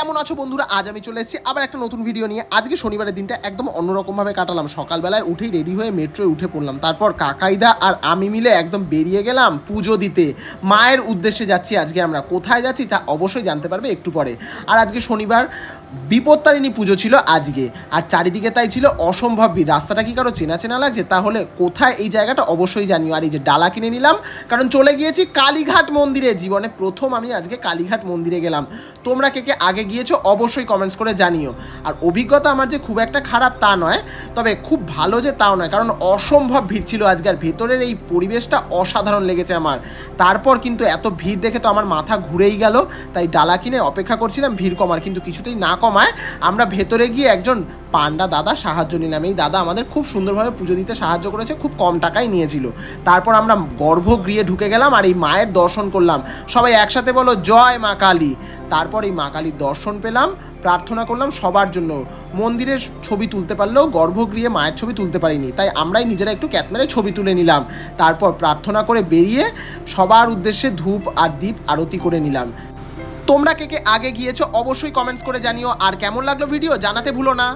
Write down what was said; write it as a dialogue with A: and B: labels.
A: কেমন আছো বন্ধুরা? আজ আমি চলে এসেছি আবার একটা নতুন ভিডিও নিয়ে। আজকে শনিবারের দিনটা একদম অন্যরকমভাবে কাটালাম। সকালবেলায় উঠেই রেডি হয়ে মেট্রোয় উঠে পড়লাম। তারপর কাকাইদা আর আমি মিলে একদম বেরিয়ে গেলাম পুজো দিতে। মায়ের উদ্দেশ্যে যাচ্ছি আজকে আমরা। কোথায় যাচ্ছি তা অবশ্যই জানতে পারবে একটু পরে। আর আজকে শনিবার বিপত্তারিণী পুজো ছিল আজকে। আর চারিদিকে তাই ছিল অসম্ভব ভিড়। রাস্তাটা কি কারও চেনা চেনা লাগছে? তাহলে কোথায় এই জায়গাটা অবশ্যই জানিও। আর এই যে ডালা কিনে নিলাম, কারণ চলে গিয়েছি কালীঘাট মন্দিরে। জীবনে প্রথম আমি আজকে কালীঘাট মন্দিরে গেলাম। তোমরা কে কে আগে গিয়েছো, অবশ্যই কমেন্টস করে জানিও। আর অভিজ্ঞতা আমার যে খুব একটা খারাপ তা নয়, তবে খুব ভালো যে তাও নয়, কারণ অসম্ভব ভিড় ছিল আজকে, আর ভেতরের এই পরিবেশটা অসাধারণ লেগেছে আমার। তারপর কিন্তু এত ভিড় দেখে তো আমার মাথা ঘুরেই গেল, তাই ডালা কিনে অপেক্ষা করছিলাম ভিড় কমার, কিন্তু কিছুতেই না কমায় আমরা ভেতরে গিয়ে একজন পান্ডা দাদা সাহায্য নিলাম এই দাদা আমাদের খুব সুন্দরভাবে পুজো দিতে সাহায্য করেছে, খুব কম টাকায় নিয়েছিল। তারপর আমরা গর্ভগৃহে ঢুকে গেলাম আর এই মায়ের দর্শন করলাম। সবাই একসাথে বলো জয় মা কালী। তারপর এই মা কালীর দর্শন পেলাম, প্রার্থনা করলাম সবার জন্য। মন্দিরের ছবি তুলতে পারলেও গর্ভগৃহে মায়ের ছবি তুলতে পারিনি, তাই আমরাই নিজেরা একটু ক্যাতমেরে ছবি তুলে নিলাম। তারপর প্রার্থনা করে বেরিয়ে সবার উদ্দেশ্যে ধূপ আর দীপ আরতি করে নিলাম। তোমরা কে কে আগে গিয়েছো অবশ্যই কমেন্টস করে জানিও। আর কেমন লাগল ভিডিও জানাতে ভুলো না।